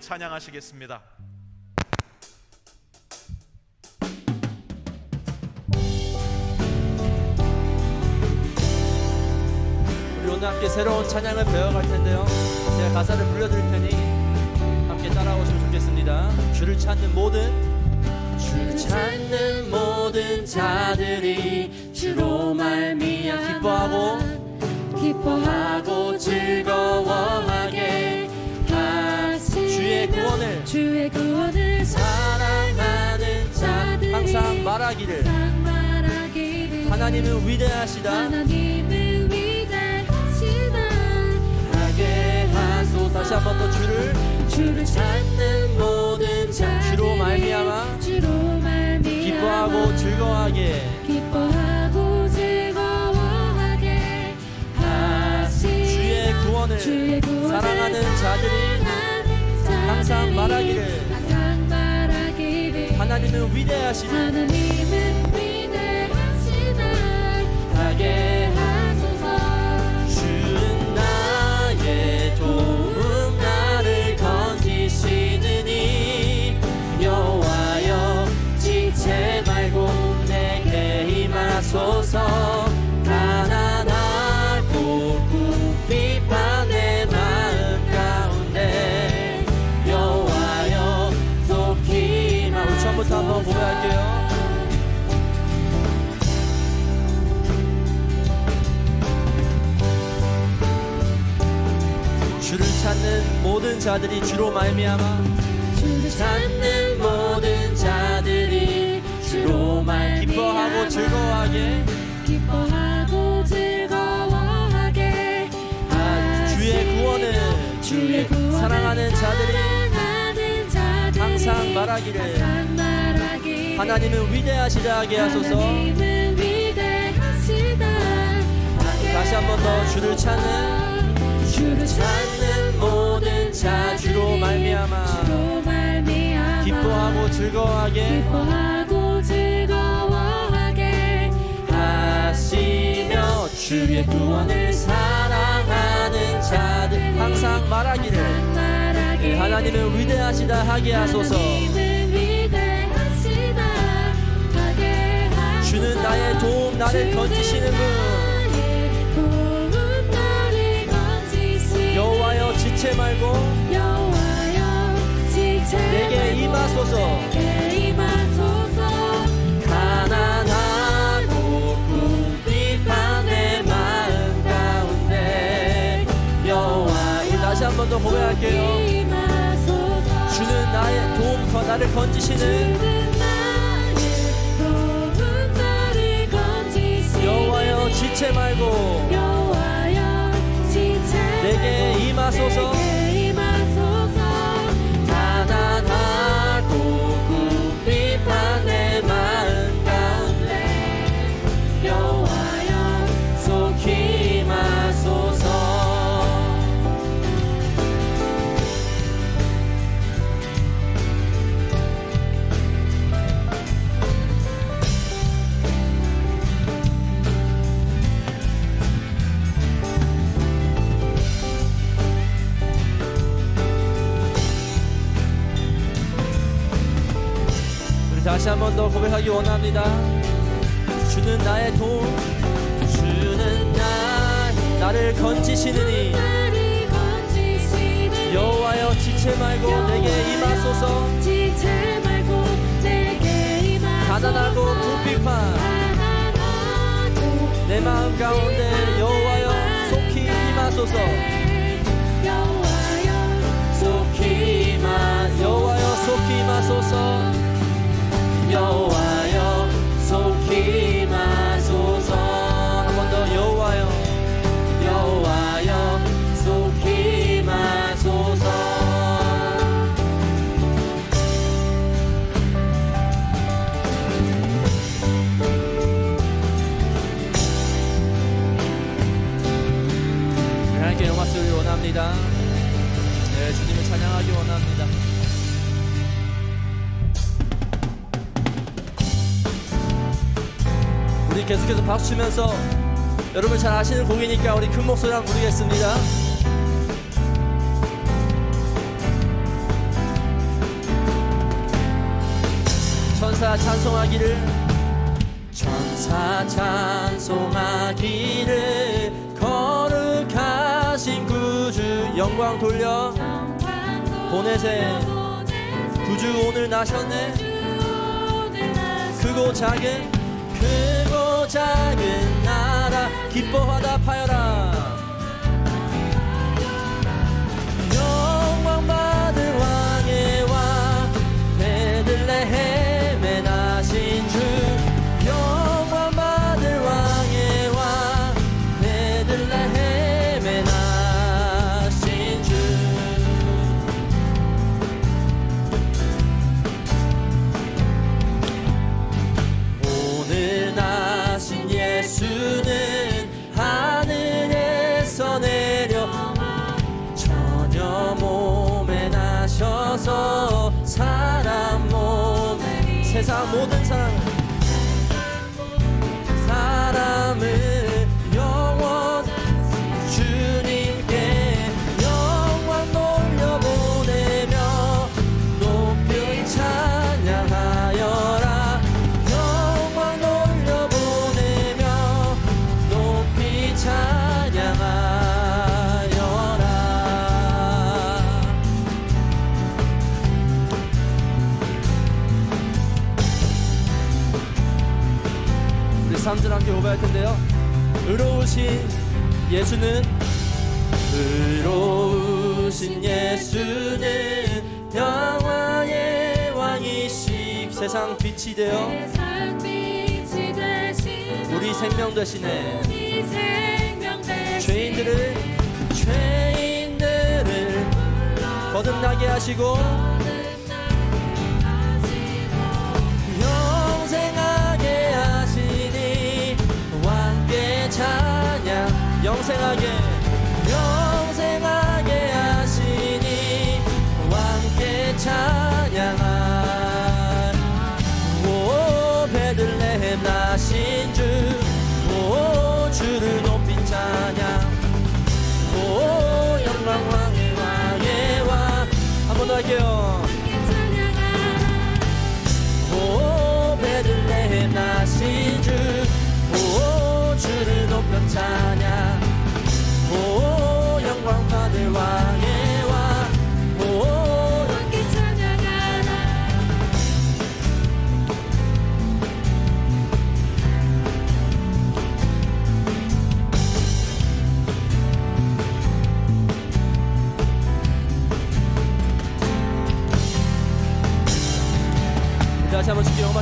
찬양하시겠습니다. 우리 오늘 함께 새로운 찬양을 배워갈 텐데요. 제가 가사를 불러드릴 테니 함께 따라오시면 좋겠습니다. 주를 찾는 모든 주를 찾는 모든 자들이 주로 말미암아 기뻐하고 기뻐하고 즐거워 주의 구원을 사랑하는 자 항상 말하기를 항상 말하기를 하나님은 위대하시다. 하나님은 위대하시다. 하게 하소. 다시 한 번 더 주를 주를 찾는 모든 자 주로 말미암아 주로 말미암아 기뻐하고 즐거워하게. 기뻐하고 즐거워하게. 하시는 주의 구원을 주의 구원을 사랑하는 자들이 항상 말하기를. 하나님은 위대하시다 하나님은 위대하시다. 하게 자들이 주로 말미암아 주를 찾는 모든 자들이 주로 말 기뻐하고 즐거워하게. 기뻐하고 즐거워하게. 아, 주의 구원을 주의 구원을 사랑하는 자들이 항상 말하기를 항상 말하기를 하나님은 위대하시다 하게 하소서. 위대하시다 다시 한 번 더 주를 찾는 주를 찾는 자 주로 말미암아. 기뻐하고 즐거워하게. 하시며 주의 구원을 사랑하는 자들 항상 말하기를. 네, 하나님은 위대하시다 하게 하소서. 하나님은 위대하시다 하게 하소서 주는 나의 도움 나를 건지시는 분 지체 말고 여호와여 지체 내게 임하소서. 내게 임하소서. 가난하고 궁핍한 내 마음 가운데 여호와 우리 다시 한 번 더 고백할게요. 주는 나의 도움 거 나를 건지시는 여호와여 지체 말고 여호와여 지체 내게 다시 한 번 더 고백하기 원합니다. 주는 나의 도움, 주는 나 나를 건지시느니 여호와여 지체 말고 내게 임하소서. 가난하고 가난하고 내 마음 가운데 여호와여 속히 임하소서. 여호와여 속히 임하소서. 여호 부르시면서 여러분 잘 아시는 곡이니까 우리 큰 목소리 한번 부르겠습니다. 천사 찬송하기를 천사 찬송하기를 거룩하신 구주 영광 돌려 보내세 구주 오늘 나셨네 크고 작은 그 작은 나라 기뻐 몸에 3절 함께 고백할 텐데요. 의로우신 예수는 의로우신 예수는 영화의 왕이시 세상 빛이 되어 우리 생명 대신에 죄인들을 죄인들을 거듭나게 하시고 나신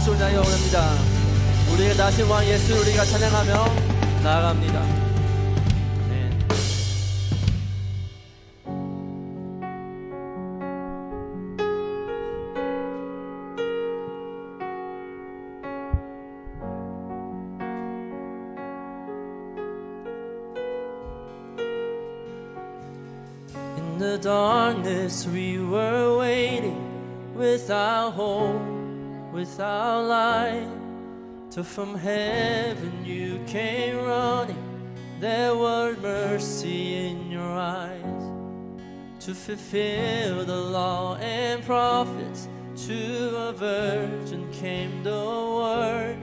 소리 나여 오랍니다 우리가 나신 왕 예수 우리가 찬양하며 나아갑니다 네. In the darkness we were waiting without hope, without light. Till from heaven you came running. There was mercy in your eyes to fulfill the law and prophets. To a virgin came the word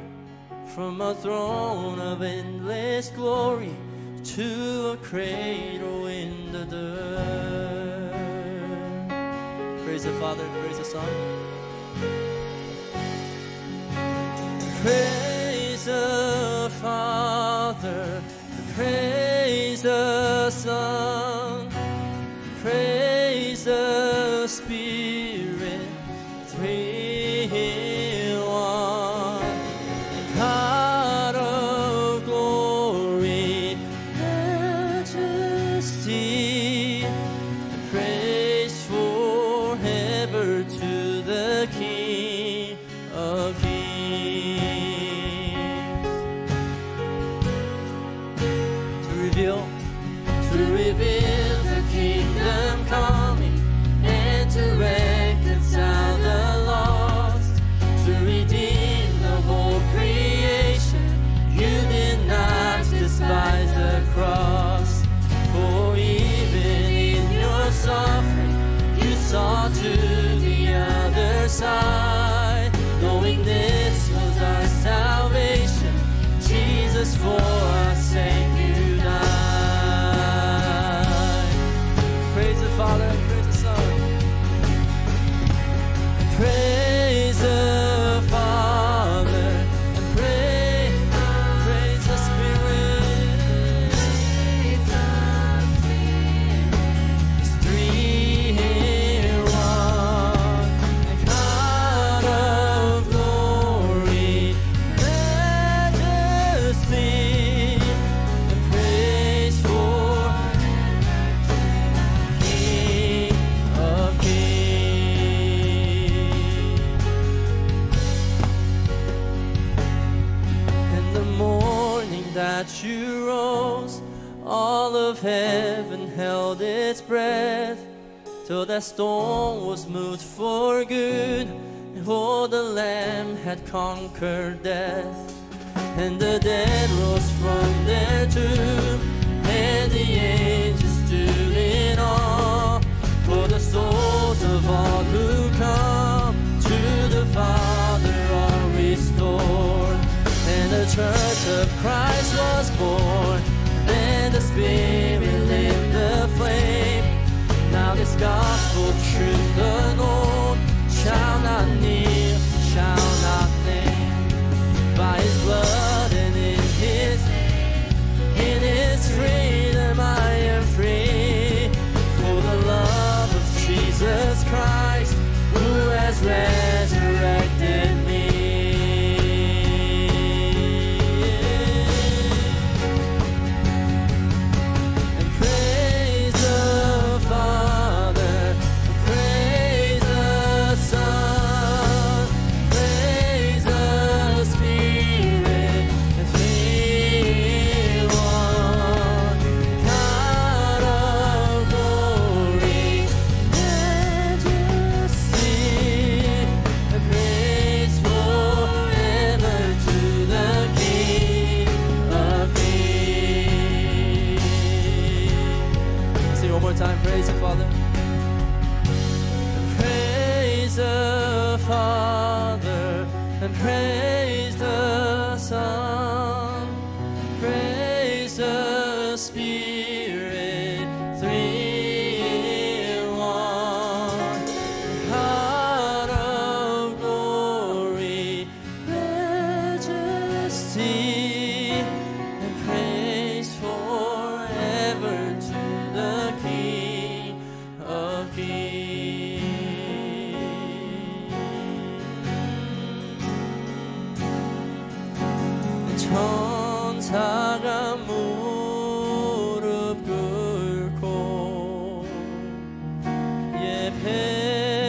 from a throne of endless glory to a cradle in the dirt. Praise the Father, praise the Son. Praise the Father, praise the Son, praise the that you rose, all of heaven held its breath. Till that storm was moved for good, And for the Lamb had conquered death. And the dead rose from their tomb, and the angels stood in awe. For the souls of all who come been.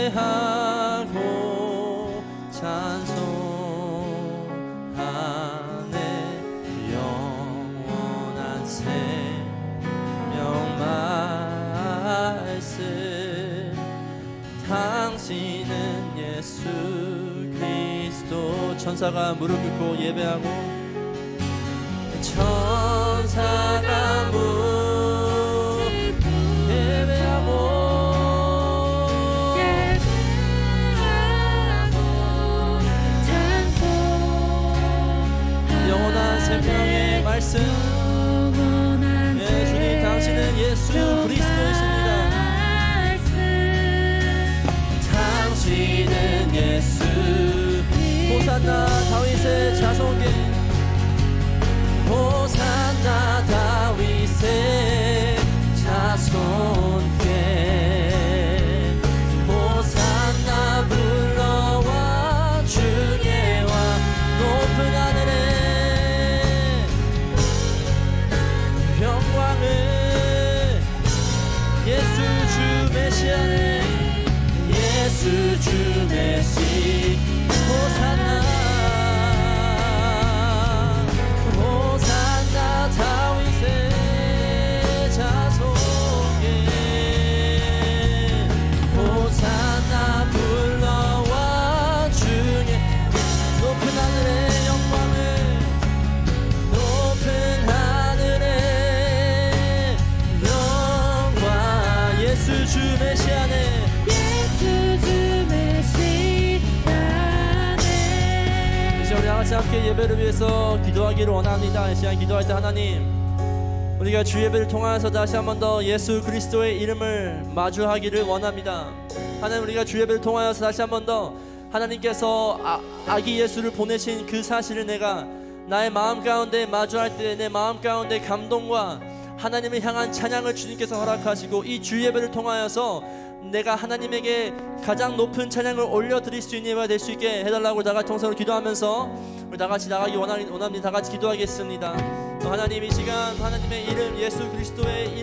예배하고 찬송하네. 영원한 생명 말씀. 당신은 예수 그리스도. 천사가 무릎 꿇고 예배하고. 천사가 원합니다. 이 시간 기도할 때 하나님 우리가 주 예배를 통하여서 다시 한 번 더 예수 그리스도의 이름을 마주하기를 원합니다. 하나님 우리가 주 예배를 통하여서 다시 한 번 더 하나님께서 아, 아기 예수를 보내신 그 사실을 내가 나의 마음 가운데 마주할 때 내 마음 가운데 감동과 하나님을 향한 찬양을 주님께서 허락하시고 이 주 예배를 통하여서 내가 하나님에게 가장 높은 찬양을 올려드릴 수 있는 예배가 될 수 있게 해달라고 다 같이 통성으로 기도하면서 우리 다 같이 나가기 원합니다. 다 같이 기도하겠습니다. 또 하나님 이 시간 하나님의 이름 예수 그리스도의 이름